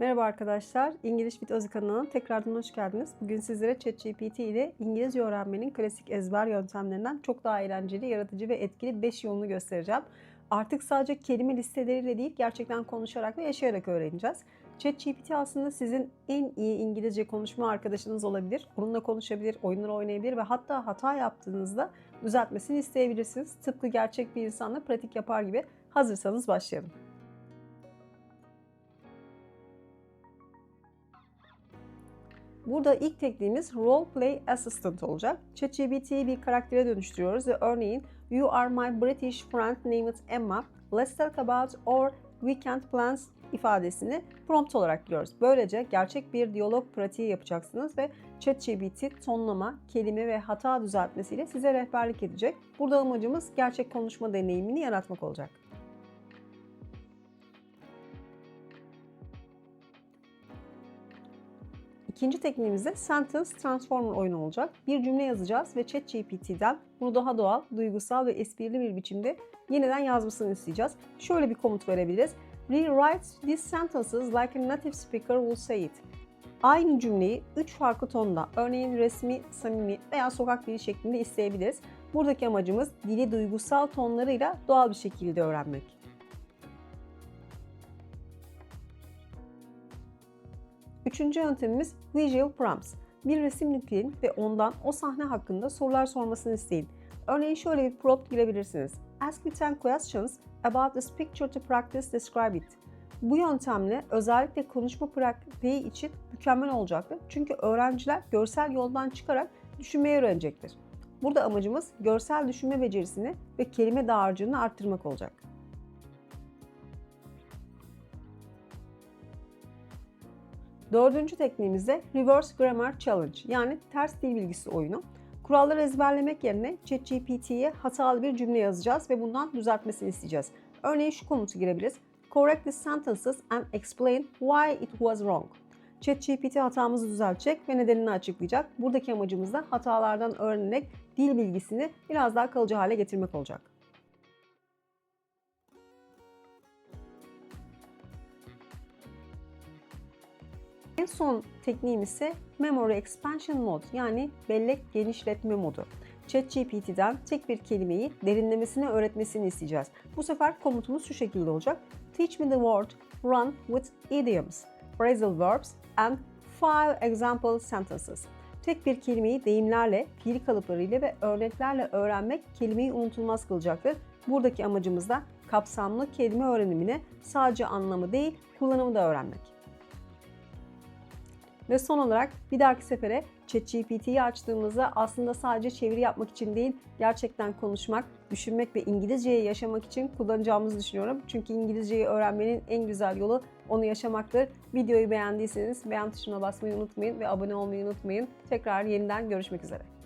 Merhaba arkadaşlar, İngiliz Bit Özü kanalına tekrardan hoş geldiniz. Bugün sizlere ChatGPT ile İngilizce öğrenmenin klasik ezber yöntemlerinden çok daha eğlenceli, yaratıcı ve etkili 5 yolunu göstereceğim. Artık sadece kelime listeleriyle değil, gerçekten konuşarak ve yaşayarak öğreneceğiz. ChatGPT aslında sizin en iyi İngilizce konuşma arkadaşınız olabilir. Onunla konuşabilir, oyunlar oynayabilir ve hatta hata yaptığınızda düzeltmesini isteyebilirsiniz. Tıpkı gerçek bir insanla pratik yapar gibi. Hazırsanız başlayalım. Burada ilk tekniğimiz Role Play Assistant olacak. ChatGPT'yi bir karaktere dönüştürüyoruz ve örneğin You are my British friend named Emma. Let's talk about our weekend plans ifadesini prompt olarak giriyoruz. Böylece gerçek bir diyalog pratiği yapacaksınız ve ChatGPT tonlama, kelime ve hata düzeltmesiyle size rehberlik edecek. Burada amacımız gerçek konuşma deneyimini yaratmak olacak. İkinci tekniğimiz de Sentence Transformer oyunu olacak. Bir cümle yazacağız ve ChatGPT'den bunu daha doğal, duygusal ve esprili bir biçimde yeniden yazmasını isteyeceğiz. Şöyle bir komut verebiliriz. Rewrite these sentences like a native speaker will say it. Aynı cümleyi 3 farklı tonda, örneğin resmi, samimi veya sokak dili şeklinde isteyebiliriz. Buradaki amacımız dili duygusal tonlarıyla doğal bir şekilde öğrenmek. Üçüncü yöntemimiz Visual Prompts. Bir resim yükleyin ve ondan o sahne hakkında sorular sormasını isteyin. Örneğin şöyle bir prompt girebilirsiniz. Ask me 10 questions about this picture to practice describe it. Bu yöntemle özellikle konuşma pratiği için mükemmel olacaktır. Çünkü öğrenciler görsel yoldan çıkarak düşünmeyi öğrenecektir. Burada amacımız görsel düşünme becerisini ve kelime dağarcığını arttırmak olacak. Dördüncü tekniğimiz de Reverse Grammar Challenge yani ters dil bilgisi oyunu. Kuralları ezberlemek yerine ChatGPT'ye hatalı bir cümle yazacağız ve bundan düzeltmesini isteyeceğiz. Örneğin şu komutu girebiliriz. Correct the sentences and explain why it was wrong. ChatGPT hatamızı düzeltecek ve nedenini açıklayacak. Buradaki amacımız da hatalardan öğrenerek dil bilgisini biraz daha kalıcı hale getirmek olacak. En son tekniğim ise Memory Expansion Mode yani bellek genişletme modu. ChatGPT'den tek bir kelimeyi derinlemesine öğretmesini isteyeceğiz. Bu sefer komutumuz şu şekilde olacak. Teach me the word run with idioms, phrasal verbs and five example sentences. Tek bir kelimeyi deyimlerle, fiil kalıplarıyla ve örneklerle öğrenmek kelimeyi unutulmaz kılacaktır. Buradaki amacımız da kapsamlı kelime öğrenimine sadece anlamı değil, kullanımı da öğrenmek. Ve son olarak bir dahaki sefere ChatGPT'yi açtığımızda aslında sadece çeviri yapmak için değil, gerçekten konuşmak, düşünmek ve İngilizceyi yaşamak için kullanacağımızı düşünüyorum. Çünkü İngilizceyi öğrenmenin en güzel yolu onu yaşamaktır. Videoyu beğendiyseniz beğen tuşuna basmayı unutmayın ve abone olmayı unutmayın. Tekrar yeniden görüşmek üzere.